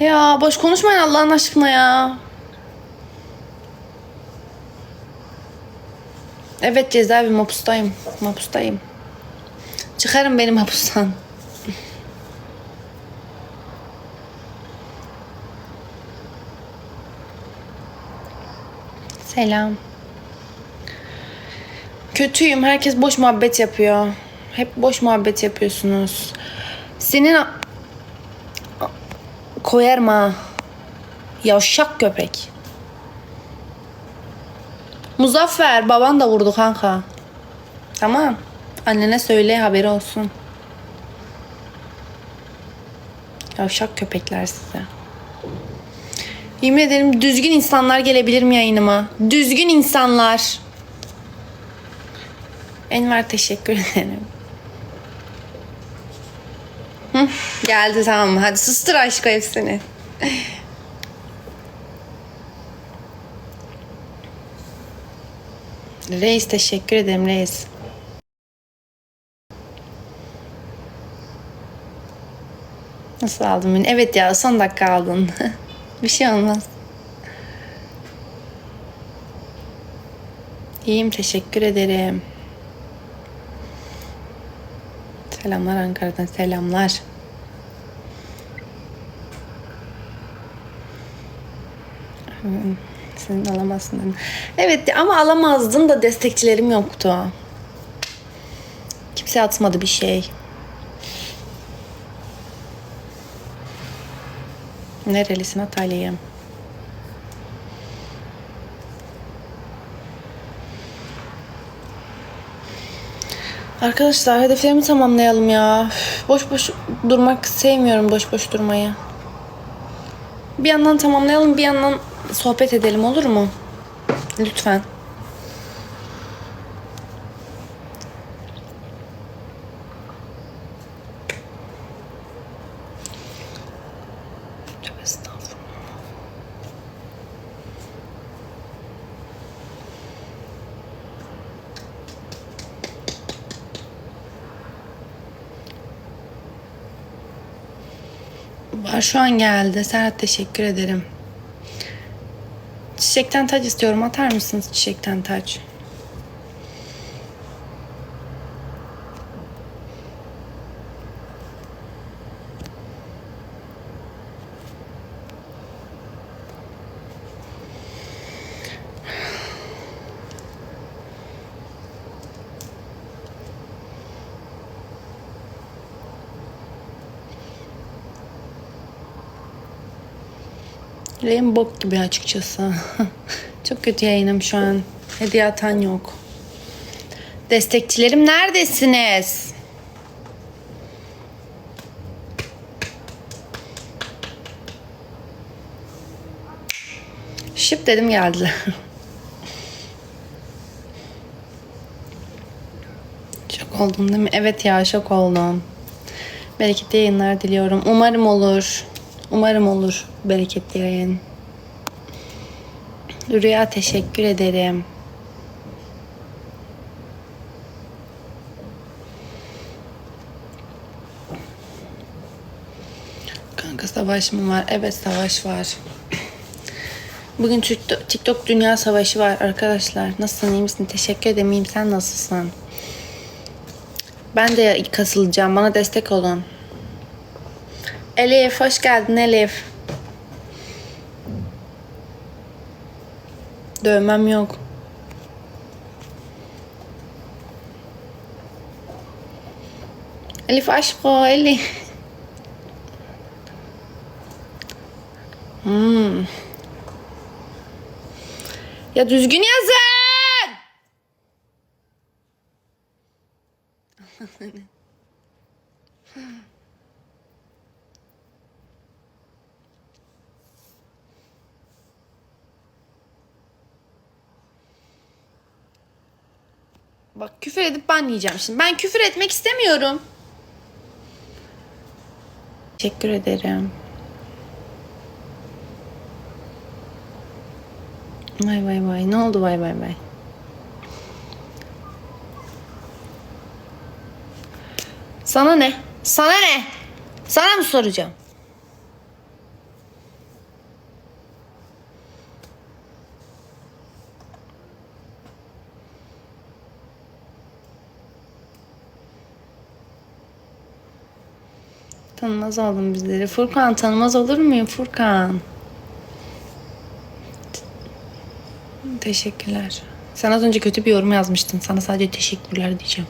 Ya boş konuşmayın Allah'ın aşkına ya. Evet cezaevi mapustayım. Mapustayım. Çıkarın benim hapustan. Selam. Kötüyüm. Herkes boş muhabbet yapıyor. Hep boş muhabbet yapıyorsunuz. Senin koyarım. Yavşak köpek. Muzaffer baban da vurdu kanka. Tamam. Annene söyle haberi olsun. Yavşak köpekler size. Yemin ederim düzgün insanlar gelebilir mi yayınıma? Düzgün insanlar. Enver teşekkür ederim. Geldi tamam hadi sustur aşk hepsini. Reis teşekkür ederim reis. Nasıl aldın beni? Evet ya son dakika aldın. Bir şey olmaz. İyiyim teşekkür ederim. Selamlar Ankara'dan selamlar. Senin alamazsın dedim. Evet ama alamazdın da destekçilerim yoktu. Kimse atmadı bir şey. Nerelisin Atalya'yım. Arkadaşlar hedeflerimi tamamlayalım ya. Boş boş durmak sevmiyorum boş boş durmayı. Bir yandan tamamlayalım bir yandan sohbet edelim olur mu? Lütfen. Şu an geldi. Serhat teşekkür ederim. Çiçekten taç istiyorum. Atar mısınız çiçekten taç? Yüreğim bok gibi açıkçası. Çok kötü yayınım şu an. Hediye atan yok. Destekçilerim neredesiniz? Şıp dedim geldiler. Şok oldun değil mi? Evet ya şok oldum. Bereketli yayınlar diliyorum. Umarım olur. Umarım olur bereketli yayın. Rüya teşekkür ederim. Kanka savaş mı var? Evet savaş var. Bugün TikTok, Dünya Savaşı var arkadaşlar. Nasılsın iyi misin? Teşekkür ederim. Sen nasılsın? Ben de kasılacağım. Bana destek olun. Elif hoş geldin Elif. Dövmem yok. Elif aşk o Elif. Hmm. Ya düzgün yazın. Bak küfür edip ben yiyeceğim şimdi. Ben küfür etmek istemiyorum. Teşekkür ederim. Vay vay vay. Ne oldu vay vay vay. Sana ne? Sana ne? Sana mı soracağım? Tanımaz oldun bizleri. Furkan tanımaz olur muyum Furkan? Teşekkürler. Sen az önce kötü bir yorum yazmıştın. Sana sadece teşekkürler diyeceğim.